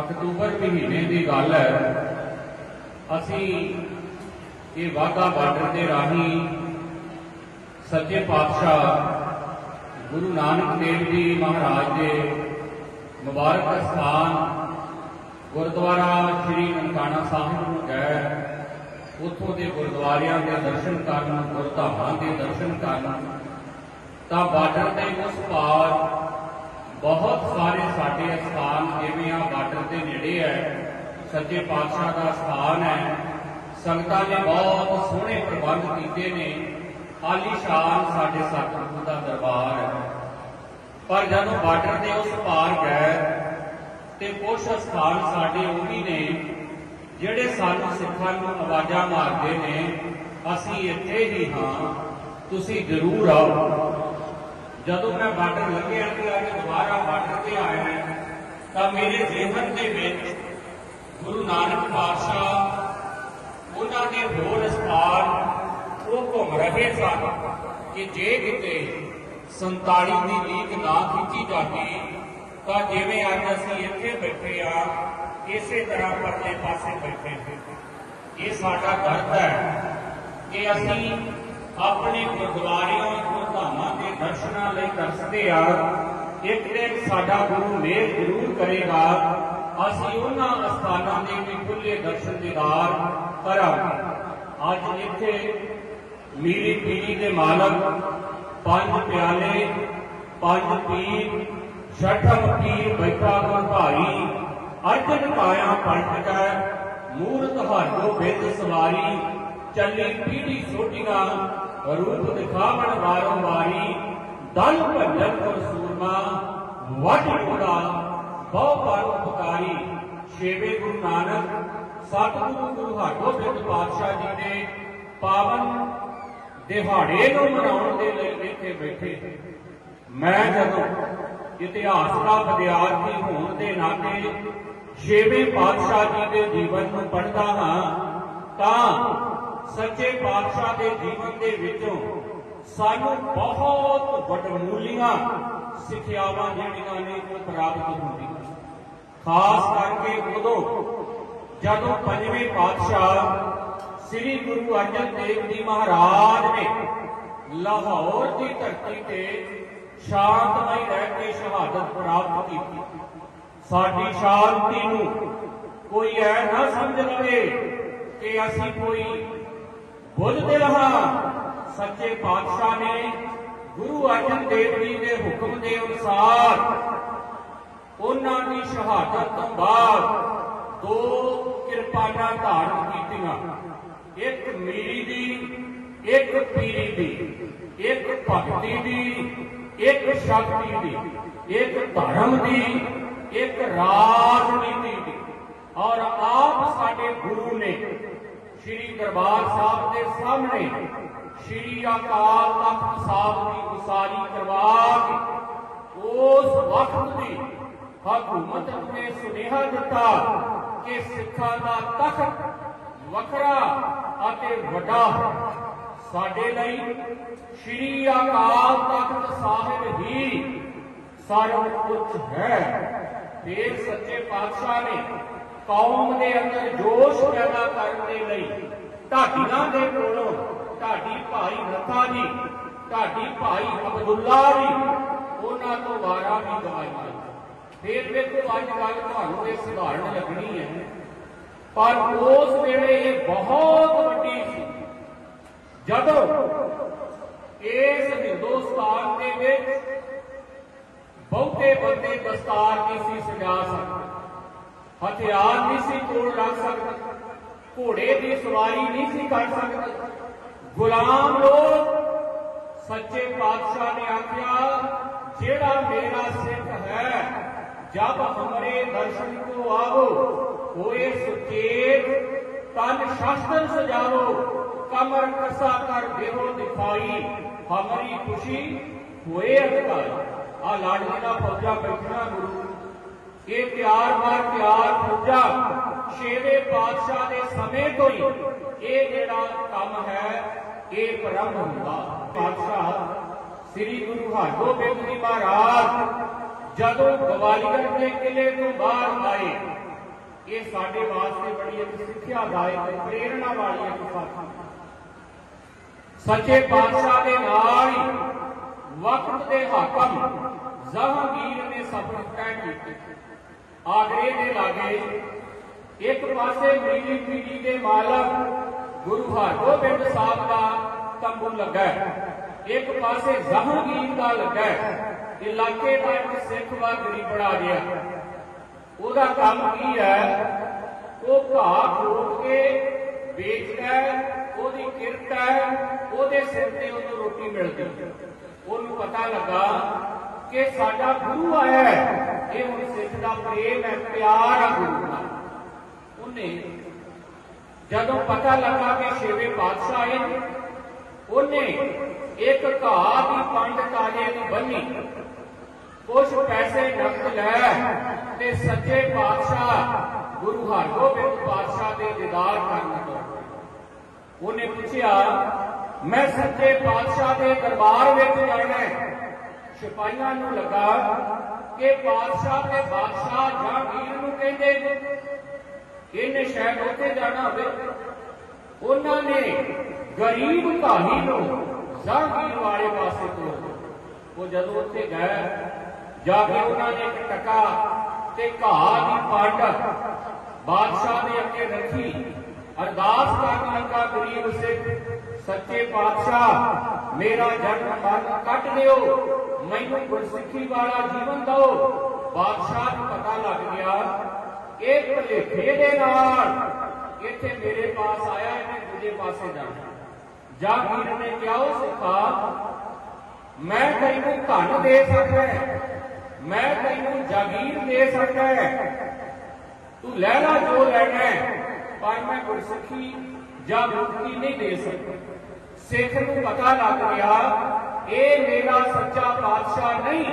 October ਮਹੀਨੇ ਦੀ ਗੱਲ ਹੈ, ਅਸੀਂ ਇਹ ਵਾਗਾ ਬਾਰਡਰ ਦੇ ਰਾਹੀਂ ਸੱਚੇ ਪਾਤਸ਼ਾਹ ਗੁਰੂ ਨਾਨਕ ਦੇਵ ਜੀ ਮਹਾਰਾਜ ਦੇ ਮੁਬਾਰਕ ਸਥਾਨ ਗੁਰਦੁਆਰਾ ਸ੍ਰੀ ਨਨਕਾਣਾ ਸਾਹਿਬ ਨੂੰ ਗਏ। ਉੱਥੋਂ ਦੇ ਗੁਰਦੁਆਰਿਆਂ ਦੇ ਦਰਸ਼ਨ ਕਰਨ, ਗੁਰਧਾਮਾਂ ਦੇ ਦਰਸ਼ਨ ਕਰਨ, ਤਾਂ ਬਾਰਡਰ ਦੇ ਉਸ ਪਾਰ ਬਹੁਤ ਸਾਰੇ ਸਾਡੇ ਸਥਾਨ ਜਿਵੇਂ ਆ ਬਾਰਡਰ ਦੇ ਨੇੜੇ ਹੈ, ਸੱਚੇ ਪਾਤਸ਼ਾਹ ਦਾ ਸਥਾਨ ਹੈ। ਸੰਗਤਾਂ ਨੇ ਬਹੁਤ ਸੋਹਣੇ ਪ੍ਰਬੰਧ ਕੀਤੇ ਨੇ। ਆਲੀਸ਼ਾਨ ਸਾਡੇ ਸਤਿਗੁਰੂ ਦਾ ਦਰਬਾਰ ਹੈ। ਪਰ ਜਦੋਂ ਬਾਰਡਰ ਦੇ ਉਸ ਪਾਰ ਗਏ ਤੇ ਕੁਝ ਸਥਾਨ ਸਾਡੇ ਉਹ ਵੀ ਨੇ, ਜਿਹੜੇ ਸਾਨੂੰ ਸਿੱਖਾਂ ਨੂੰ ਆਵਾਜ਼ਾਂ ਮਾਰਦੇ ਨੇ, ਅਸੀਂ ਇੱਥੇ ਹੀ ਹਾਂ, ਤੁਸੀਂ ਜ਼ਰੂਰ ਆਓ। ਜਦੋਂ ਮੈਂ ਬਾਰਡਰ ਲੱਗਿਆ ਤੇ ਅੱਜ ਦੁਬਾਰਾ ਬਾਰਡਰ ਤੇ ਆਇਆ ਤਾਂ ਮੇਰੇ ਜ਼ਿਹਨ ਦੇ ਵਿੱਚ ਗੁਰੂ ਨਾਨਕ ਪਾਤਸ਼ਾਹ, ਉਹਨਾਂ ਦੇ ਹੋਰ ਸਥਾਨ ਉਹ ਘੁੰਮ ਰਹੇ ਸਨ ਕਿ ਜੇ ਕਿਤੇ 47 ਦੀ ਲੀਕ ਨਾ ਖਿੱਚੀ ਜਾਂਦੀ, ਤਾਂ ਜਿਵੇਂ ਅੱਜ ਅਸੀਂ ਇੱਥੇ ਬੈਠੇ ਆ, ਇਸੇ ਤਰ੍ਹਾਂ ਪਰਲੇ ਪਾਸੇ ਬੈਠੇ ਸੀ। ਇਹ ਸਾਡਾ ਦਰਦ ਹੈ ਕਿ ਅਸੀਂ ਆਪਣੇ ਗੁਰਦੁਆਰਿਆਂ ਦਰਸ਼ਨਾਂ ਲਈ ਤਰਸਦੇ ਆ। ਇੱਕ ਦਿਨ ਸਾਡਾ ਗੁਰੂ ਮੇਰ ਜ਼ਰੂਰ ਕਰੇਗਾ। ਅਸੀਂ ਉਹਨਾਂ ਅਸਥਾਨਾਂ ਦੇ ਵੀ ਖੁੱਲੇ ਦਰਸ਼ਨ ਦੀਦਾਰ ਕਰਾਂਗੇ। ਅੱਜ ਇੱਥੇ ਮੀਰੀ ਪੀਰੀ ਦੇ ਮਾਲਕ, ਪੰਜ ਪਿਆਲੇ, ਪੰਜ ਪੀਰ, ਛਠਮ ਪੀਰ ਬੈਠਾ ਗੁਰ ਭਾਈ, ਅਰਜਨ ਕਾਇਆ ਪੰਡ ਕੈ ਮੂਰਤ ਹਾਰੋ ਬਿੰਦ ਸਵਾਰੀ, ਚੱਲੀ ਪੀੜੀ ਸੋਟੀਆਂ ਰੂਪ ਦਿਖਾਵਣ ਵਾਰੋ ਵਾਰੀ, ਦਲ ਭੰਜਨ ਕਰ ਸੂਰਮਾ, ਵਾਢੀ ਕੋੜਾ ਬਹੁ ਪਰ ਉਪਕਾਰੀ। ਛੇਵੇਂ ਗੁਰੂ ਨਾਨਕ, ਸਤਿਗੁਰੂ ਗੁਰੂ ਹਰਗੋਬਿੰਦ ਪਾਤਸ਼ਾਹ ਜੀ ਦੇ ਪਾਵਨ ਦਿਹਾੜੇ ਨੂੰ ਮਨਾਉਣ ਦੇ ਲਈ ਇੱਥੇ ਬੈਠੇ। ਮੈਂ ਜਦੋਂ ਇਤਿਹਾਸ ਦਾ ਵਿਦਿਆਰਥੀ ਹੋਣ ਦੇ ਨਾਤੇ ਛੇਵੇਂ ਪਾਤਸ਼ਾਹ ਜੀ ਦੇ ਜੀਵਨ ਨੂੰ ਪੜ੍ਹਦਾ ਹਾਂ, ਤਾਂ ਸੱਚੇ ਪਾਤਸ਼ਾਹ ਦੇ ਜੀਵਨ ਦੇ ਵਿੱਚੋਂ ਸਾਨੂੰ ਬਹੁਤ ਵੱਡਮੂਲੀਆਂ ਸਿੱਖਿਆਵਾਂ ਜਿਹੜੀਆਂ ਨੇ ਉਹ ਪ੍ਰਾਪਤ ਹੁੰਦੀਆਂ ਖਾਸ ਕਰਕੇ ਉਦੋਂ ਜਦੋਂ ਪੰਜਵੇਂ ਪਾਤਸ਼ਾਹ ਸ੍ਰੀ ਗੁਰੂ ਅਰਜਨ ਦੇਵ ਜੀ ਮਹਾਰਾਜ ਨੇ ਲਾਹੌਰ ਦੀ ਧਰਤੀ ਤੇ ਸ਼ਾਂਤਮਈ ਰਹਿ ਕੇ ਸ਼ਹਾਦਤ ਪ੍ਰਾਪਤ ਕੀਤੀ। ਸਾਡੀ ਸ਼ਾਂਤੀ ਨੂੰ ਕੋਈ ਐ ਨਾ ਸਮਝ ਲਵੇ ਕਿ ਅਸੀਂ ਕੋਈ ਬੁੱਝਦੇ ਰਹਾ ਸੱਚੇ ਪਾਤਸ਼ਾਹ ਨੇ ਗੁਰੂ ਅਰਜਨ ਦੇਵ ਜੀ ਦੇ ਹੁਕਮ ਦੇ ਅਨੁਸਾਰ ਉਹਨਾਂ ਦੀ ਸ਼ਹਾਦਤ ਤੋਂ ਬਾਅਦ ਦੋ ਕਿਰਪਾਨਾਂ ਧਾਰਨ ਕੀਤੀਆਂ। ਇੱਕ ਮੀਰੀ ਦੀ, ਇੱਕ ਪੀਰੀ ਦੀ, ਇੱਕ ਭਗਤੀ ਦੀ, ਇੱਕ ਸ਼ਕਤੀ ਦੀ, ਇੱਕ ਧਰਮ ਦੀ, ਇੱਕ ਰਾਜਨੀਤੀ ਦੀ। ਔਰ ਆਪ ਸਾਡੇ ਗੁਰੂ ਨੇ ਸ੍ਰੀ ਦਰਬਾਰ ਸਾਹਿਬ ਦੇ ਸਾਹਮਣੇ ਸ੍ਰੀ ਅਕਾਲ ਤਖਤ ਸਾਹਿਬ ਦੀ ਉਸਾਰੀ ਕਰਵਾ ਕੇ ਉਸ ਵਕਤ ਦੀ ਹਕੂਮਤ ਨੇ ਸੁਨੇਹਾ ਦਿੱਤਾ ਕਿ ਸਿੱਖਾਂ ਦਾ ਤਖਤ ਵੱਖਰਾ ਅਤੇ ਵੱਡਾ ਸਾਡੇ ਲਈ ਸ੍ਰੀ ਅਕਾਲ ਤਖਤ ਸਾਹਿਬ ਹੀ ਸਰਵ ਕੁਝ ਹੈ। ਫੇਰ ਸੱਚੇ ਪਾਤਸ਼ਾਹ ਨੇ ਕੌਮ ਦੇ ਅੰਦਰ ਜੋਸ਼ ਪੈਦਾ ਕਰਨ ਦੇ ਲਈ ਢਾਡੀਆਂ ਦੇ ਕੋਲੋਂ ਢਾਡੀ ਭਾਈ ਰਤਾ ਜੀ ਢਾਡੀ ਭਾਈ ਅਬਦੁੱਲਾ ਜੀ, ਉਹਨਾਂ ਤੋਂ ਵਾਰਾ ਵੀ ਗਵਾਈਆਂ ਫਿਰ ਵੇਖੋ ਅੱਜ ਗੱਲ ਤੁਹਾਨੂੰ ਇਹ ਸਧਾਰਨ ਲੱਗਣੀ ਹੈ। ਪਰ ਉਸ ਵੇਲੇ ਇਹ ਬਹੁਤ ਵੱਡੀ ਸੀ। ਜਦੋਂ ਇਸ ਹਿੰਦੁਸਤਾਨ ਦੇ ਵਿੱਚ ਬਹੁਤੇ ਬੰਦੇ ਦਸਤਾਰ ਨਹੀਂ ਸੀ ਸਜਾ ਸਕਦੇ। ਹਥਿਆਰ ਨਹੀਂ ਸੀ ਕੋਲ ਰੱਖ ਸਕਦਾ, ਘੋੜੇ ਦੀ ਸਵਾਰੀ ਨਹੀਂ ਸੀ ਕਰ ਸਕਦਾ। ਗੁਲਾਮ ਲੋਕ, ਸੱਚੇ ਪਾਤਸ਼ਾਹ ਨੇ ਆਖਿਆ, ਜਿਹੜਾ ਮੇਰਾ ਸਿੱਖ ਹੈ, ਜਬ ਹਮਰੇ ਦਰਸ਼ਨ ਕੋ ਆਵੋ, ਹੋਏ ਸੁਚੇਤ, ਤਨ ਸ਼ਾਸਤਰ ਸਜਾਵੋ, ਕਮਰ ਕਸਾ ਕਰ ਦੇਵੋ ਦਿਖਾਈ, ਹਮਰੀ ਖੁਸ਼ੀ ਹੋਏ ਅਧਿਕਾਰ। ਆ ਲਾਡਲੀ ਦਾ ਫੌਜਾ ਬੈਠਣਾ ਗੁਰੂ ਇਹ ਪਿਆਰ ਮਾਰ ਪਿਆਰ ਪੂਜਾ ਛੇਵੇਂ ਪਾਤਸ਼ਾਹ ਦੇ ਸਮੇਂ ਤੋਂ ਹੀ ਇਹ ਜਿਹੜਾ ਕੰਮ ਹੈ, ਇਹ ਪ੍ਰਾਰੰਭ ਹੁੰਦਾ। ਪਾਤਸ਼ਾਹ ਸ੍ਰੀ ਗੁਰੂ ਹਰਗੋਬਿੰਦ ਜੀ ਮਹਾਰਾਜ ਜਦੋਂ ਗਵਾਲੀਅਰ ਦੇ ਕਿਲੇ ਤੋਂ ਬਾਹਰ ਆਏ ਸਾਡੇ ਵਾਸਤੇ ਬੜੀ ਇੱਕ ਸਿੱਖਿਆਦਾਇਕ ਪ੍ਰੇਰਣਾ ਵਾਲੀ ਇੱਕ ਸਾਖੀ ਸੱਚੇ ਪਾਤਸ਼ਾਹ ਦੇ ਨਾਲ ਹੀ ਵਕਤ ਦੇ ਹਾਕਮ ਜਹਾਂਗੀਰ ਨੇ ਸਫ਼ਰ ਤੈਅ ਕੀਤੇ। ਆਗਰੇ ਦੇ ਲਾਗੇ ਇੱਕ ਪਾਸੇ ਮੀਰੀ ਪੀੜੀ ਦੇ ਮਾਲਕ ਗੁਰੂ ਹਰਗੋਬਿੰਦ ਸਾਹਿਬ ਦਾ ਤੰਬੂ ਲੱਗਾ ਇੱਕ ਪਾਸੇ ਜਹਾਂਗੀਰ ਦਾ ਲੱਗਾ ਇਲਾਕੇ ਦਾ ਇੱਕ ਸਿੱਖ ਵਾ ਗਰੀਬੜਾ ਗਿਆ ਉਹਦਾ ਕੰਮ ਕੀ ਹੈ ਉਹ ਘਾਹ ਖੋਦ ਕੇ ਵੇਚਦਾ ਉਹਦੀ ਕਿਰਤ ਹੈ, ਉਹਦੇ ਸਿਰ ਤੇ ਉਹਨੂੰ ਰੋਟੀ ਮਿਲਦੀ ਹੈ। ਉਹਨੂੰ ਪਤਾ ਲੱਗਾ ਕਿ ਸਾਡਾ ਗੁਰੂ ਆਇਆ ਹੈ, ਇਹ ਹੁਣ ਸਿੱਖ ਦਾ ਪ੍ਰੇਮ ਹੈ, ਪਿਆਰ ਹੈ ਗੁਰੂ ਨਾਲ। ਉਹਨੇ ਜਦੋਂ ਪਤਾ ਲੱਗਾ ਕਿ ਛੇਵੇਂ ਪਾਤਸ਼ਾਹ ਆਏ ਉਹਨੇ ਇੱਕ ਘਾਹ ਦੀ ਪੰਡ ਤਾਜੇ ਦੀ ਬੰਨੀ, ਕੁਛ ਪੈਸੇ ਨਕਦ ਲੈ ਤੇ ਸੱਚੇ ਪਾਤਸ਼ਾਹ ਗੁਰੂ ਹਰਗੋਬਿੰਦ ਪਾਤਸ਼ਾਹ ਦੇ ਦੀਦਾਰ ਕਰਨ ਤੋਂ ਉਹਨੇ ਪੁੱਛਿਆ, ਮੈਂ ਸੱਚੇ ਪਾਤਸ਼ਾਹ ਦੇ ਦਰਬਾਰ ਵਿੱਚ ਜਾਣਾ ਹੈ ਸਿਪਾਹੀਆਂ ਨੂੰ ਲੱਗਾ ਕਿ ਬਾਦਸ਼ਾਹ ਤੇ ਬਾਦਸ਼ਾਹ ਜਹਾਂਗੀਰ ਨੂੰ ਕਹਿੰਦੇ ਇਹਨੇ ਸ਼ਾਇਦ ਉੱਥੇ ਜਾਣਾ ਹੋਵੇ, ਉਹਨਾਂ ਨੇ ਗਰੀਬ ਭਾਈ ਨੂੰ ਜਹਾਂਗੀਰ ਵਾਲੇ ਪਾਸੇ ਤੋਂ ਉਹ ਜਦੋਂ ਉੱਥੇ ਗਏ, ਜਾ ਕੇ ਉਹਨਾਂ ਨੇ ਇੱਕ ਟਕਾ ਤੇ ਘਾਹ ਦੀ ਪੰਡ ਬਾਦਸ਼ਾਹ ਦੇ ਅੱਗੇ ਰੱਖੀ। ਅਰਦਾਸ ਕਰਨ ਲੱਗਾ ਗਰੀਬ ਸਿੱਖ, ਸੱਚੇ ਪਾਤਸ਼ਾਹ, ਮੇਰਾ ਜਨਮ ਮਰਨ ਕੱਟ ਦਿਓ। ਮੈਨੂੰ ਗੁਰਸਿੱਖੀ ਵਾਲਾ ਜੀਵਨ ਦਿਓ। ਬਾਦਸ਼ਾਹ ਨੂੰ ਪਤਾ ਲੱਗ ਗਿਆ, ਇਹ ਭਲੇਖੇ ਦੇ ਨਾਲ ਇੱਥੇ ਮੇਰੇ ਪਾਸ ਆਇਆ, ਇਹਨੇ ਦੂਜੇ ਪਾਸੇ ਜਾਣਾ। ਜਾਗੀਰ ਨੇ ਕਿਹਾ, ਉਹ ਸਿੱਖਾ, ਮੈਂ ਤੈਨੂੰ ਧਨ ਦੇ ਸਕਦਾ ਮੈਂ ਤੈਨੂੰ ਜਾਗੀਰ ਦੇ ਸਕਦਾ ਤੂੰ ਲੈ ਲੈ ਜੋ ਲੈਣਾ ਪਰ ਮੈਂ ਗੁਰਸਿੱਖੀ ਜਾਂ ਮੁਕਤੀ ਨਹੀਂ ਦੇ ਸਕਦਾ। ਸਿੱਖ ਨੂੰ ਪਤਾ ਲੱਗ ਗਿਆ ਇਹ ਮੇਰਾ ਸੱਚਾ ਪਾਤਸ਼ਾਹ ਨਹੀਂ।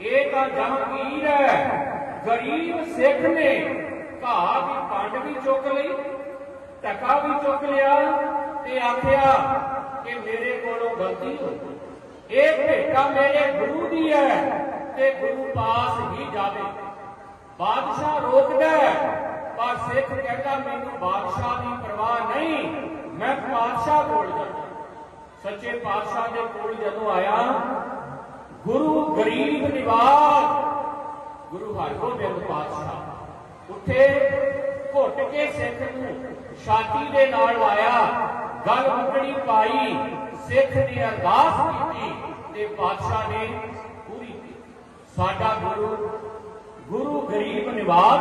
ਇਹ ਤਾਂ ਜਹਾਂਗੀਰ ਹੈ। ਗਰੀਬ ਸਿੱਖ ਨੇ ਘਾਹ ਦੀ ਪੰਡ ਵੀ ਚੁੱਕ ਲਈ, ਟਕਾ ਵੀ ਚੁੱਕ ਲਿਆ ਤੇ ਆਖਿਆ ਕਿ ਮੇਰੇ ਕੋਲੋਂ ਗਲਤੀ ਹੋਈ ਇਹ ਭੇਟਾ ਮੇਰੇ ਗੁਰੂ ਦੀ ਹੈ ਤੇ ਗੁਰੂ ਪਾਸ ਹੀ ਜਾਵੇ। ਬਾਦਸ਼ਾਹ ਰੋਕਦਾ ਪਰ ਸਿੱਖ ਕਹਿੰਦਾ, ਮੈਨੂੰ ਬਾਦਸ਼ਾਹ ਦੀ ਪਰਵਾਹ ਨਹੀਂ। ਮੈਂ ਬਾਦਸ਼ਾਹ ਕੋਲ ਜਾਣਾ ਸੱਚੇ ਪਾਤਸ਼ਾਹ ਦੇ ਕੋਲ ਜਦੋਂ ਆਇਆ, ਗੁਰੂ ਗਰੀਬ ਨਿਵਾਸ, ਗੁਰੂ ਹਰਗੋਬਿੰਦ ਪਾਤਸ਼ਾਹ ਉੱਥੇ ਘੁੱਟ ਕੇ ਸਿੱਖ ਨੂੰ ਛਾਤੀ ਦੇ ਨਾਲ ਲਾਇਆ, ਗਲ ਮੁਕੜੀ ਪਾਈ, ਸਿੱਖ ਨੇ ਅਰਦਾਸ ਕੀਤੀ ਤੇ ਪਾਤਸ਼ਾਹ ਨੇ ਪੂਰੀ ਕੀਤੀ। ਸਾਡਾ ਗੁਰੂ ਗੁਰੂ ਗਰੀਬ ਨਿਵਾਜ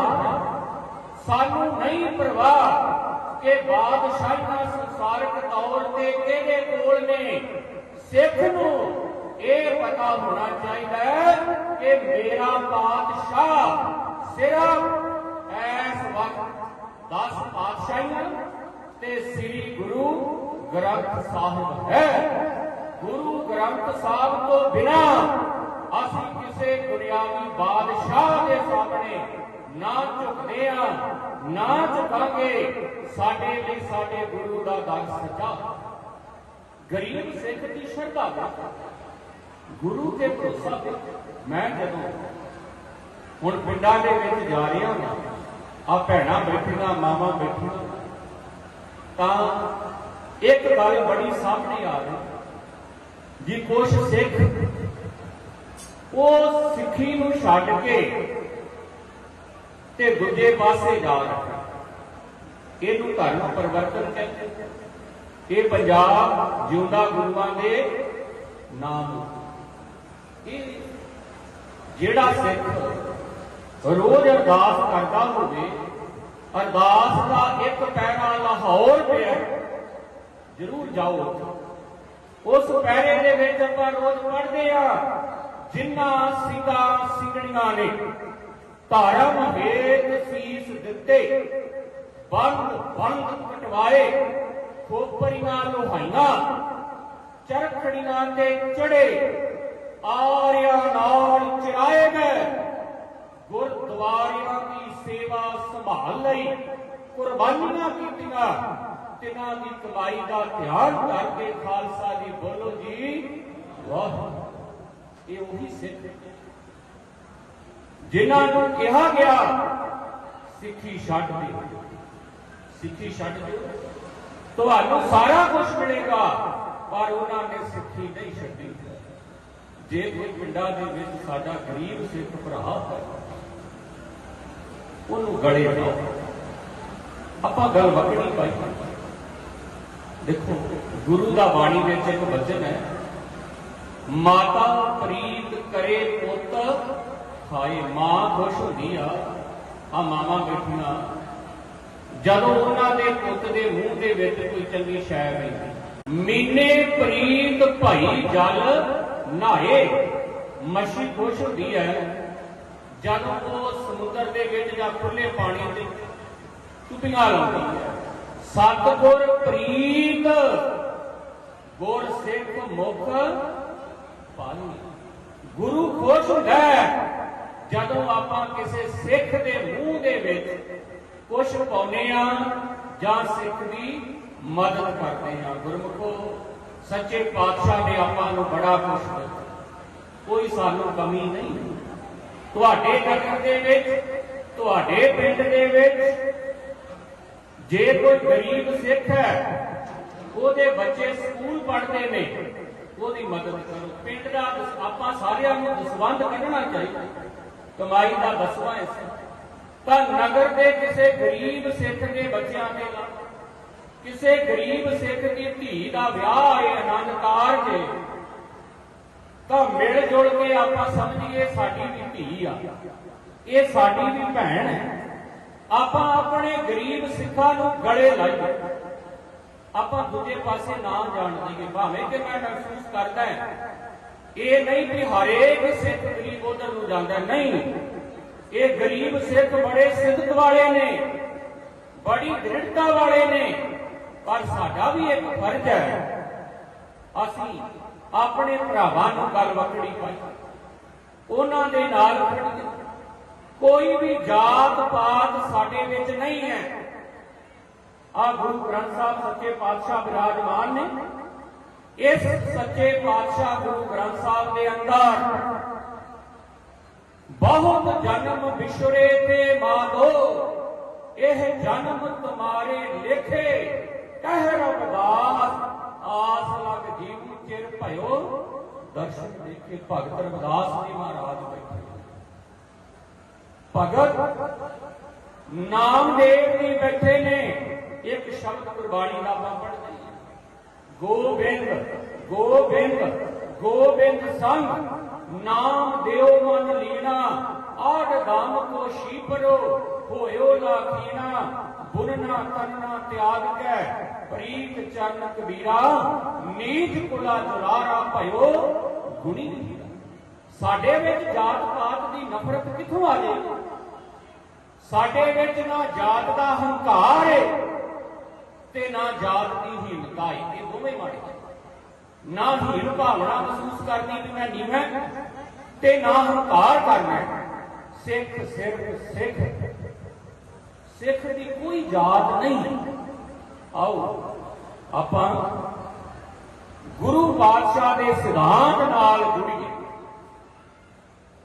ਸਾਨੂੰ ਨਹੀਂ ਪਰਵਾਹ ਕਿ ਬਾਦਸ਼ਾਹੀਆਂ ਸੰਸਾਰਿਕ ਤੌਰ ਤੇ ਕਿਹਦੇ ਕੋਲ ਨੇ? ਸਿੱਖ ਨੂੰ। ਇਹ ਪਤਾ ਹੋਣਾ ਚਾਹੀਦਾ ਹੈ ਕਿ ਮੇਰਾ ਬਾਦਸ਼ਾਹ ਸਿਰਫ ਐਸ ਵਕਤ 10 ਪਾਤਸ਼ਾਹੀਆਂ ਤੇ ਸ੍ਰੀ ਗੁਰੂ ਗ੍ਰੰਥ ਸਾਹਿਬ ਹੈ। ਗੁਰੂ ਗ੍ਰੰਥ ਸਾਹਿਬ ਤੋਂ ਬਿਨਾ ਅਸੀਂ ਕਿਸੇ ਦੁਨਿਆਵੀ ਬਾਦਸ਼ਾਹ ਦੇ ਸਾਹਮਣੇ ਨਾ ਝੁਕਦੇ ਆ ਨਾ ਝੁਕਾਂਗੇ ਸਾਡੇ ਲਈ ਸਾਡੇ ਗੁਰੂ ਦਾ ਦਰ ਸੱਚਾ। ਗਰੀਬ ਸਿੱਖ ਦੀ ਸ਼ਰਧਾ ਦਾ। ਗੁਰੂ ਤੇ ਭਰੋਸਾ ਤੇ ਮੈਂ ਜਦੋਂ ਹੁਣ ਪਿੰਡਾਂ ਦੇ ਵਿੱਚ ਜਾ ਰਿਹਾ ਹਾਂ ਆ ਭੈਣਾਂ ਬੈਠੀਆਂ, ਮਾਵਾਂ ਬੈਠੀਆਂ, ਤਾਂ ਇੱਕ ਗੱਲ ਬੜੀ ਸਾਹਮਣੇ ਆ ਰਹੀ ਜੀ ਕੁਛ ਸਿੱਖ ਉਹ ਸਿੱਖੀ ਨੂੰ ਛੱਡ ਕੇ ਤੇ ਦੂਜੇ ਪਾਸੇ ਜਾ ਰਿਹਾ ਇਹਨੂੰ ਧਰਮ ਪਰਿਵਰਤਨ ਕਹਿੰਦੇ ਇਹ ਪੰਜਾਬ ਜਿਉਂਦਾ ਗੁਰੂਆਂ ਦੇ ਨਾਮ ਇਹ ਜਿਹੜਾ ਸਿੱਖ ਰੋਜ਼ ਅਰਦਾਸ ਕਰਦਾ ਹੋਵੇ, ਅਰਦਾਸ ਦਾ ਇੱਕ ਪੈਰਾ ਲਾਹੌਰ ਪਿਆ ਜ਼ਰੂਰ ਜਾਓ ਉਸ ਪੈਰੇ ਦੇ ਵਿੱਚ ਆਪਾਂ ਰੋਜ਼ ਪੜ੍ਹਦੇ ਆ ਜਿੰਨਾ ਸਿੰਘਾਂ ਸਿੰਘਣੀਆਂ ਨੇ। ਧਰਮ ਹੇਤ ਸੀਸ ਦਿੱਤੇ। ਬੰਦ ਬੰਦ ਕਟਵਾਏ। ਖੋਪਰੀਆਂ ਲੋਹਾਈਆਂ। ਚਰਖੜੀਆਂ ਤੇ ਚੜੇ। ਆਰਿਆਂ ਨਾਲ ਚਰਾਏ ਗਏ। ਗੁਰਦੁਆਰਿਆਂ ਦੀ ਸੇਵਾ ਸੰਭਾਲ ਲਈ ਕੁਰਬਾਨੀਆਂ ਕੀਤੀਆਂ। ਤਿਨਾਂ ਦੀ ਕਮਾਈ ਦਾ ਧਿਆਨ ਕਰਕੇ ਖਾਲਸਾ ਜੀ ਬੋਲੋ ਜੀ ਵਾਹ ਇਹ ਉਹੀ ਸਿੱਖ ਜਿਨ੍ਹਾਂ ਨੂੰ ਕਿਹਾ ਗਿਆ, ਸਿੱਖੀ ਛੱਡ ਦਿਓ। ਸਿੱਖੀ ਛੱਡ ਦਿਓ। ਤੁਹਾਨੂੰ ਸਾਰਾ ਕੁਝ ਮਿਲੇਗਾ, ਪਰ ਉਹਨਾਂ ਨੇ ਸਿੱਖੀ ਨਹੀਂ ਛੱਡੀ। ਜੇ ਕੋਈ ਪਿੰਡਾਂ ਦੇ ਵਿੱਚ ਸਾਡਾ ਗਰੀਬ ਸਿੱਖ ਭਰਾ ਹੈ ਉਹਨੂੰ ਗਲੇ ਲਾਓ। ਆਪਾਂ ਗੱਲ ਵਕੜੀ ਪਾਈ। ਦੇਖੋ, ਗੁਰੂ ਦਾ ਬਾਣੀ ਵਿੱਚ ਇੱਕ ਵਚਨ ਹੈ, ਮਾਤਾ ਪ੍ਰੀਤ ਕਰੇ ਪੁੱਤ ਖਾਏ ਮਾਂ ਖੁਸ਼ ਹੁੰਦੀ ਆ ਆ ਮਾਮਾ ਬੈਠੀਆਂ। ਜਦੋਂ ਉਹਨਾਂ ਦੇ ਪੁੱਤ ਦੇ ਮੂੰਹ ਦੇ ਵਿੱਚ ਕੋਈ ਚੰਗੀ ਸ਼ੈ। ਪੈਂਦੀ ਮੀਨੇ ਪ੍ਰੀਤ ਭਾਈ ਜਲ ਨਹਾਏ, ਮੱਛੀ ਖੁਸ਼ ਹੁੰਦੀ ਹੈ ਜਦ ਉਹ ਸਮੁੰਦਰ ਦੇ ਵਿੱਚ ਜਾਂ ਖੁੱਲੇ ਪਾਣੀ ਤੇ ਚੁੱਪੀਆਂ ਲਾਉਂਦੀ ਹੈ ਸਤਿਗੁਰ ਪ੍ਰੀਤ, ਗੁਰ ਸਿੱਖ ਮੁਖ ਪਾਣੀ ਗੁਰੂ ਖੁਸ਼ ਹੁੰਦਾ ਹੈ ਜਦੋਂ ਆਪਾਂ ਕਿਸੇ ਸਿੱਖ ਦੇ ਮੂੰਹ ਦੇ ਵਿੱਚ ਕੁਝ ਪਾਉਨੇ ਆ ਜਾਂ ਸਿੱਖ ਦੀ ਮਦਦ ਕਰਦੇ ਆ ਗੁਰਮੁਖੋ, ਸੱਚੇ ਪਾਤਸ਼ਾਹ ਨੇ ਆਪਾਂ ਨੂੰ ਬੜਾ ਕੁਝ ਦਿੱਤਾ। ਕੋਈ ਸਾਨੂੰ ਕਮੀ ਨਹੀਂ ਤੁਹਾਡੇ ਨਗਰ ਦੇ ਵਿੱਚ, ਤੁਹਾਡੇ ਪਿੰਡ ਦੇ ਵਿੱਚ, ਜੇ ਕੋਈ ਗਰੀਬ ਸਿੱਖ ਹੈ, ਉਹਦੇ ਬੱਚੇ ਸਕੂਲ ਪੜ੍ਹਦੇ ਨੇ, ਉਹਦੀ ਮਦਦ ਕਰੋ। ਪਿੰਡ ਦਾ ਆਪਾਂ ਸਾਰਿਆਂ ਨੂੰ ਦਸਵੰਧ ਕੱਢਣਾ ਚਾਹੀਦਾ। ਕਮਾਈ ਦਾ ਦਸਵਾਂ ਹਿੱਸਾ ਤਾਂ। ਨਗਰ ਦੇ ਕਿਸੇ ਗਰੀਬ ਸਿੱਖ ਦੇ ਬੱਚਿਆਂ ਦੇ ਨਾਲ, ਕਿਸੇ ਗਰੀਬ ਸਿੱਖ ਦੀ ਧੀ ਦਾ ਵਿਆਹ ਹੈ ਆਨੰਦ ਕਾਰਜ ਹੈ ਤਾਂ ਮਿਲ ਜੁਲ ਕੇ ਆਪਾਂ ਸਮਝੀਏ ਸਾਡੀ ਵੀ ਧੀ ਆ। ਇਹ ਸਾਡੀ ਵੀ ਭੈਣ ਹੈ। ਆਪਾਂ ਆਪਣੇ ਗਰੀਬ ਸਿੱਖਾਂ ਨੂੰ ਗਲੇ ਲਾਈਏ। ਆਪਾਂ ਦੂਜੇ ਪਾਸੇ ਨਾ ਜਾਣ ਦਈਏ। ਭਾਵੇਂ ਕਿ ਮੈਂ ਮਹਿਸੂਸ ਕਰਦਾ ਹਾਂ ਇਹ ਨਹੀਂ ਕਿ ਹਰੇਕ ਸਿੱਖ ਗਰੀਬ ਉਧਰ ਨੂੰ ਜਾਂਦਾ, ਨਹੀਂ। ਇਹ ਗਰੀਬ ਸਿੱਖ ਬੜੇ ਸਿੱਧਕ ਵਾਲੇ ਨੇ, ਬੜੀ ਦ੍ਰਿੜਤਾ ਵਾਲੇ ਨੇ, ਪਰ ਸਾਡਾ ਵੀ ਇੱਕ ਫਰਜ਼ ਹੈ। ਅਸੀਂ ਆਪਣੇ ਭਰਾਵਾਂ ਨੂੰ ਗੱਲ ਵਕੜੀ ਪਾਈ। ਉਹਨਾਂ ਦੇ ਨਾਲ ਕੋਈ ਵੀ ਜਾਤ ਪਾਤ ਸਾਡੇ ਵਿੱਚ ਨਹੀਂ ਹੈ। ਆ ਗੁਰੂ ਗ੍ਰੰਥ ਸਾਹਿਬ ਸੱਚੇ ਪਾਤਸ਼ਾਹ ਵਿਰਾਜਮਾਨ ਨੇ। ਇਸ ਸੱਚੇ ਪਾਤਸ਼ਾਹ ਗੁਰੂ ਗ੍ਰੰਥ ਸਾਹਿਬ ਦੇ ਅੰਦਰ ਬਹੁਤ ਜਨਮ ਵਿਛੜੇ ਤੇ ਮਾਦੋ ਇਹ ਜਨਮ ਤੁਮਾਰੇ ਲਿਖੇ, ਕਹਿ ਰਬਦਾਸ ਆਸ ਲਗ ਜੀਵ ਚਿਰ ਭਇਓ, ਦਰਸ਼ਨ ਦੇਖੇ ਭਗਤ ਰਬਦਾਸ ਜੀ ਮਹਾਰਾਜ ਬੈਠੇ। ਭਗਤ ਨਾਮਦੇਵ ਜੀ ਬੈਠੇ ਨੇ, ਇੱਕ ਸ਼ਬਦ ਗੁਰਬਾਣੀ ਦਾ ਆਪਾਂ ਪੜ੍ਹਦੇ ਗੋਬਿੰਦ ਗੋਬਿੰਦ ਗੋਬਿੰਦ ਸੰਗ, ਨਾਮ ਦਿਓ ਮਨ ਲੀਣਾ, ਆੜ ਗਮ ਕੋ ਸ਼ੀਪਰੋ ਹੋਇਓ ਲਾਖੀਨਾ ਬੁਨਨਾ ਤਨਨਾ ਤਿਆਗ ਕੈ, ਪ੍ਰੀਤ ਚਰਨ ਕਬੀਰਾ ਨੀਚ ਕੁਲਾ ਜੁਲਾਰਾ ਭਇਓ, ਗੁਣੀ ਸਾਡੇ ਵਿੱਚ ਜਾਤ ਪਾਤ ਦੀ ਨਫ਼ਰਤ ਕਿੱਥੋਂ ਆ ਗਈ ਸਾਡੇ ਵਿੱਚ ਨਾ ਜਾਤ ਦਾ ਹੰਕਾਰ ਹੈ ਤੇ ਨਾ ਜਾਤ ਦੀ ਹੀਨਤਾ ਹੈ ਇਹ ਦੋਵੇਂ ਮਾੜੇ। ਨਾ ਹੀਣ ਭਾਵਨਾ ਮਹਿਸੂਸ ਕਰਨੀ ਵੀ ਮੈਂ ਨੀਵਾਂ ਤੇ ਨਾ ਹੰਕਾਰ ਕਰਨਾ ਸਿੱਖ ਸਿਰਫ ਸਿੱਖ। ਸਿੱਖ ਦੀ ਕੋਈ ਜਾਤ ਨਹੀਂ। ਆਓ, ਆਪਾਂ ਗੁਰੂ ਪਾਤਸ਼ਾਹ ਦੇ ਸਿਧਾਂਤ ਨਾਲ ਜੁੜੀਏ।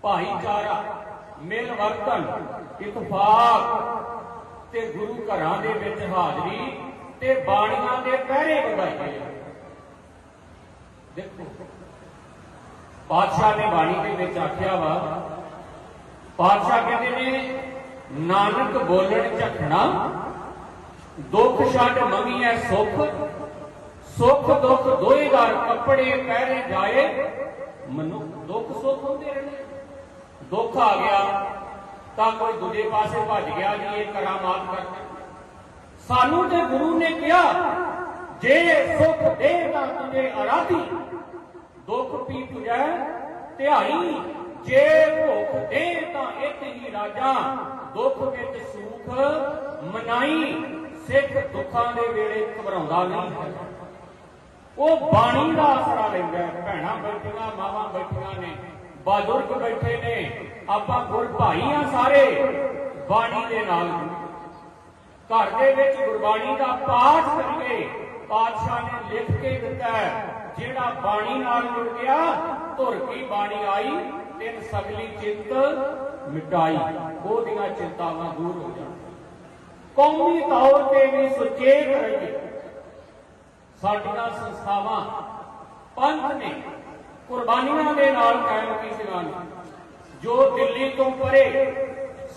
ਭਾਈਚਾਰਾ, ਮਿਲ ਵਰਤਨ, ਇਤਫਾਕ ਤੇ ਗੁਰੂ ਘਰਾਂ ਦੇ ਵਿੱਚ ਹਾਜ਼ਰੀ ਤੇ ਬਾਣੀਆਂ ਦੇ ਪਹਿਰੇ ਵਧਾਈਏ ਦੇਖੋ ਪਾਤਸ਼ਾਹ ਨੇ ਬਾਣੀ ਦੇ ਵਿੱਚ ਆਖਿਆ ਵਾ ਪਾਤਸ਼ਾਹ ਕਹਿੰਦੇ ਨੇ, ਨਾਨਕ ਬੋਲਣ ਝਖਣਾ, ਦੁੱਖ ਛੱਡ ਮੰਗੀਐ ਸੁਖ ਸੁਖ ਦੁੱਖ ਦੋਏ ਕੱਪੜੇ ਪਹਿਰੇ ਜਾਏ, ਮਨੁੱਖ ਦੁੱਖ ਸੁੱਖ ਹੁੰਦੇ ਰਹਿੰਦੇ ਦੁੱਖ ਆ ਗਿਆ, ਤਾਂ ਕੋਈ ਦੂਜੇ ਪਾਸੇ ਭੱਜ ਗਿਆ ਜੀ, ਇਹ ਕਰਾਮਾਤ ਕਰਦੇ ਸਾਨੂੰ ਤੇ ਗੁਰੂ ਨੇ ਕਿਹਾ, ਜੇ ਸੁਖ ਦੇ ਤਾਂ ਤੁਝੇ ਅਰਾਧੀ, ਦੁੱਖ ਪੀ ਤੁਝੈ, ਧਿਆਈ, ਜੇ ਭੁੱਖ ਦੇ ਤਾਂ ਇੱਕ ਹੀ ਰਾਜਾ, ਦੁੱਖ ਵਿੱਚ ਸੁਖ, ਮਨਾਈ, ਸਿੱਖ ਦੁੱਖਾਂ ਦੇ ਵੇਲੇ ਘਬਰਾਉਂਦਾ ਨਹੀਂ ਹੈ। ਉਹ ਬਾਣੀ ਦਾ ਆਸਰਾ ਲੈਂਦਾ ਹੈ। ਭੈਣਾਂ ਬੈਠੀਆਂ, ਮਾਵਾਂ ਬੈਠੀਆਂ ਨੇ, ਬਜ਼ੁਰਗ ਬੈਠੇ ਨੇ, ਆਪਾਂ ਗੁਰ ਭਾਈ ਆ ਸਾਰੇ ਬਾਣੀ ਦੇ ਨਾਲ। ਘਰ ਦੇ ਵਿੱਚ ਗੁਰਬਾਣੀ ਦਾ ਪਾਠ ਕਰੀਏ ਪਾਤਸ਼ਾਹ ਨੇ ਲਿਖ ਕੇ ਦਿੱਤਾ ਜਿਹੜਾ ਬਾਣੀ ਨਾਲ ਜੁੜ ਗਿਆ, ਧੁਰ ਕੀ ਬਾਣੀ ਆਈ, ਤਿੰਨ ਸਗਲੀ ਚਿੰਤ ਮਿਟਾਈ ਉਹਦੀਆਂ ਚਿੰਤਾਵਾਂ ਦੂਰ ਹੋ ਜਾਣ। ਕੌਮੀ ਤੌਰ ਤੇ ਵੀ ਸੁਚੇਤ ਰਹੀਏ। ਸਾਡੀਆਂ ਸੰਸਥਾਵਾਂ ਪੰਥ ਨੇ ਕੁਰਬਾਨੀਆਂ ਦੇ ਨਾਲ ਕਾਇਮ ਕੀਤੀਆਂ ਨੇ। ਜੋ ਦਿੱਲੀ ਤੋਂ ਪਰੇ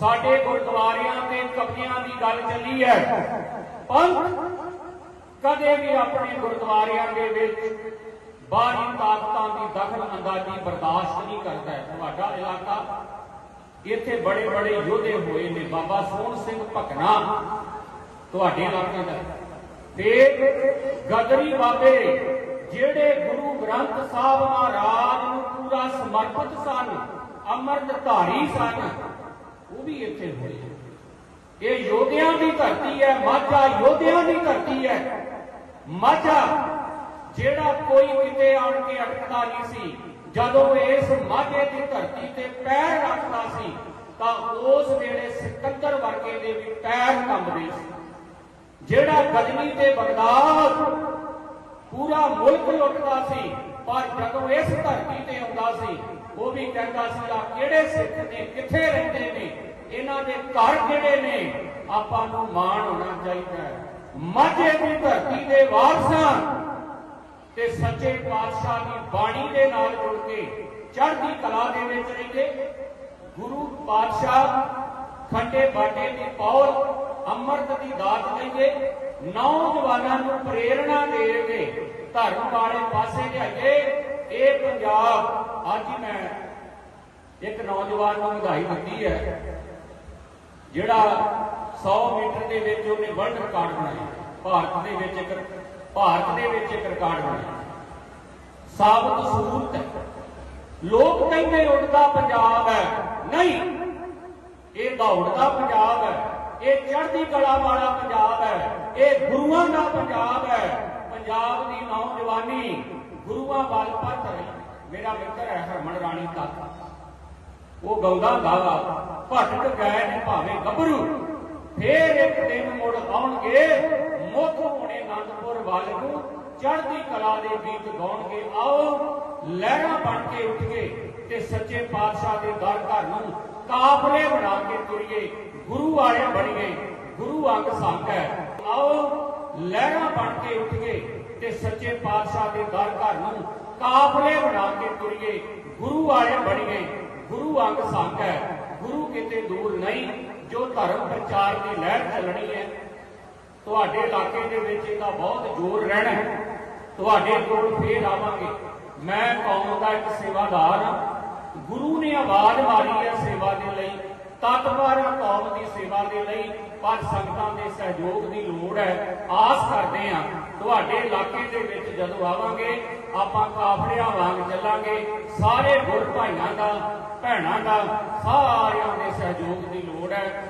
ਸਾਡੇ ਗੁਰਦੁਆਰਿਆਂ ਤੇ ਕਬਜ਼ਿਆਂ ਦੀ ਗੱਲ ਚੱਲੀ ਹੈ। ਪੰਥ ਕਦੇ ਵੀ ਆਪਣੇ ਗੁਰਦੁਆਰਿਆਂ ਦੇ ਵਿੱਚ ਬਾਹਰੀ ਤਾਕਤਾਂ ਦੀ ਦਖਲ ਅੰਦਾਜ਼ੀ ਬਰਦਾਸ਼ਤ ਨਹੀਂ ਕਰਦਾ ਤੁਹਾਡਾ ਇਲਾਕਾ ਇੱਥੇ ਬੜੇ ਬੜੇ ਯੋਧੇ ਹੋਏ ਨੇ। ਬਾਬਾ ਸੋਹਣ ਸਿੰਘ ਭਕਨਾ ਤੁਹਾਡੇ ਇਲਾਕੇ ਦਾ। ਤੇ ਗਦਰੀ ਬਾਬੇ ਜਿਹੜੇ ਗੁਰੂ ਗ੍ਰੰਥ ਸਾਹਿਬ ਮਹਾਰਾਜ ਨੂੰ ਪੂਰਾ ਸਮਰਪਿਤ ਸਨ ਅੰਮ੍ਰਿਤ ਧਾਰੀ ਸਨ ਉਹ ਵੀ ਇੱਥੇ ਹੋਏ ਇਹ ਯੋਧਿਆਂ ਦੀ ਧਰਤੀ ਹੈ, ਮਾਝਾ ਯੋਧਿਆਂ ਦੀ ਧਰਤੀ ਹੈ। ਮਾਝਾ ਜਿਹੜਾ ਕੋਈ ਕਿਤੇ ਆਣ ਕੇ ਅਟਕਦਾ ਨਹੀਂ ਸੀ, ਜਦੋਂ ਇਸ ਮਾਝੇ ਦੀ ਧਰਤੀ ਤੇ ਪੈਰ ਰੱਖਦਾ ਸੀ, ਤਾਂ ਉਸ ਵੇਲੇ ਸਿਕੰਦਰ ਵਰਗੇ ਦੇ ਵੀ ਪੈਰ ਕੰਬਦੇ ਸੀ। ਜਿਹੜਾ ਗਜਨੀ ਤੇ ਬਗਦਾਦ ਪੂਰਾ ਮੁਲਕ ਲੁੱਟਦਾ ਸੀ, ਪਰ ਜਦੋਂ ਇਸ ਧਰਤੀ ਤੇ ਆਉਂਦਾ ਸੀ ਉਹ ਵੀ ਕਹਿੰਦਾ ਸੀ ਕਿਹੜੇ ਸਿੱਖ ਨੇ, ਕਿੱਥੇ ਰਹਿੰਦੇ ਨੇ? ਇਹਨਾਂ ਦੇ ਘਰ ਕਿਹੜੇ ਨੇ? ਆਪਾਂ ਨੂੰ ਮਾਣ ਹੋਣਾ ਚਾਹੀਦਾ ਹੈ। ਮਾਝੇ ਦੀ ਧਰਤੀ ਦੇ ਵਾਰਸਾਂ ਤੇ ਸੱਚੇ ਪਾਤਸ਼ਾਹ ਦੀ ਬਾਣੀ ਦੇ ਨਾਲ ਜੁੜ ਕੇ ਚੜ੍ਹਦੀ ਕਲਾ ਦੇ ਵਿੱਚ ਰਹਿੰਦੇ ਗੁਰੂ ਪਾਤਸ਼ਾਹ ਖੰਡੇ ਬਾਟੇ ਦੀ ਪੌਲ, ਅੰਮ੍ਰਿਤ ਦੀ ਦਾਤ ਲਈਏ ਨੌਜਵਾਨਾਂ ਨੂੰ ਪ੍ਰੇਰਣਾ ਦੇ ਕੇ ਧਰਮ ਵਾਲੇ ਪਾਸੇ ਲਿਆਈਏ। ਇਹ ਪੰਜਾਬ ਅੱਜ ਹੀ ਮੈਂ, ਇੱਕ ਨੌਜਵਾਨ ਨੂੰ ਵਧਾਈ ਦਿੱਤੀ ਹੈ, ਜਿਹੜਾ 100 ਮੀਟਰ ਦੇ ਵਿੱਚ ਉਹਨੇ ਵਰਲਡ ਰਿਕਾਰਡ ਬਣਾਇਆ ਭਾਰਤ ਦੇ ਵਿੱਚ ਇੱਕ, ਭਾਰਤ ਦੇ ਵਿੱਚ ਇੱਕ ਰਿਕਾਰਡ ਬਣਾਇਆ ਸਾਬਤ ਸੂਰਤ ਹੈ ਲੋਕ ਕਹਿੰਦੇ ਉੱਡਦਾ ਪੰਜਾਬ ਹੈ, ਨਹੀਂ, ਇਹ ਦੌੜਦਾ ਪੰਜਾਬ ਹੈ, ਇਹ ਚੜ੍ਹਦੀ ਕਲਾ ਵਾਲਾ ਪੰਜਾਬ ਹੈ, ਇਹ ਗੁਰੂਆਂ ਦਾ ਪੰਜਾਬ ਹੈ। ਪੰਜਾਬ ਦੀ ਨੌਜਵਾਨੀ ਗੁਰੂਆਂ ਵੱਲ ਪੱਥ ਰਹੀ ਮੇਰਾ ਮਿੱਤਰ ਹੈ ਹਰਮਨ ਰਾਣੀ ਤੱਕ ਉਹ ਗਾਉਂਦਾ ਗਾਵਾ ਭਟਕ ਗਏ ਨੇ ਭਾਵੇਂ ਗੱਭਰੂ। ਫੇਰ ਇੱਕ ਦਿਨ ਮੁੜ ਆਉਣਗੇ ਮੁੱਖ ਹੋਣੇ ਆਨੰਦਪੁਰ ਵੱਲ ਨੂੰ। ਚੜ੍ਹਦੀ ਕਲਾ ਦੇ ਗੀਤ ਗਾਉਣਗੇ, ਆਓ ਲਹਿਰਾਂ ਬਣ ਕੇ ਉੱਠ ਤੇ ਸੱਚੇ ਪਾਤਸ਼ਾਹ ਦੇ ਦਰ ਘਰ ਨੂੰ ਕਾਫਲੇ ਬਣਾ ਕੇ ਤੁਰੀਏ। ਗੁਰੂ ਵਾਲੇ ਬਣੀਏ, ਗੁਰੂ ਅੰਗ ਸੰਗ ਹੈ। ਆਓ ਲਹਿਰਾਂ ਬਣ ਕੇ ਉੱਠ ਕੇ ਤੇ ਸੱਚੇ ਪਾਤਸ਼ਾਹ ਦੇ ਦਰ ਘਰ ਨੂੰ ਕਾਫਲੇ ਬਣਾ ਕੇ ਤੁਰੀਏ। ਗੁਰੂ ਵਾਲੇ ਬਣੀਏ। ਗੁਰੂ ਅੰਗ ਸੰਗ। ਹੈ ਗੁਰੂ ਕਿਤੇ ਦੂਰ ਨਹੀਂ, ਜੋ ਧਰਮ ਪ੍ਰਚਾਰ ਦੀ ਲਹਿਰ ਚੱਲਣੀ ਹੈ। ਤੁਹਾਡੇ ਇਲਾਕੇ ਦੇ ਵਿੱਚ ਇਹਦਾ ਬਹੁਤ ਜ਼ੋਰ ਰਹਿਣਾ ਹੈ। ਤੁਹਾਡੇ ਕੋਲ ਫੇਰ ਆਵਾਂਗੇ। ਮੈਂ ਕੌਮ ਦਾ ਇੱਕ ਸੇਵਾਦਾਰ ਹਾਂ। ਗੁਰੂ ਨੇ ਆਵਾਜ਼ ਮਾਰੀ ਹੈ ਸੇਵਾ ਦੇ ਲਈ। ਤਤਪਰ ਕੌਮ ਦੀ ਸੇਵਾ ਦੇ ਲਈ ਪਰ ਸੰਗਤਾਂ ਦੇ ਸਹਿਯੋਗ ਦੀ ਲੋੜ ਹੈ। ਆਸ ਕਰਦੇ ਹਾਂ, ਤੁਹਾਡੇ ਇਲਾਕੇ ਦੇ ਵਿੱਚ ਜਦੋਂ ਆਵਾਂਗੇ, ਆਪਾਂ ਕਾਫਲਿਆਂ ਵਾਂਗ ਚੱਲਾਂਗੇ। ਸਾਰੇ ਗੁਰ ਭਾਈਆਂ ਦਾ, ਭੈਣਾਂ ਦਾ ਸਾਰਿਆਂ ਦੇ ਸਹਿਯੋਗ ਦੀ ਲੋੜ ਹੈ।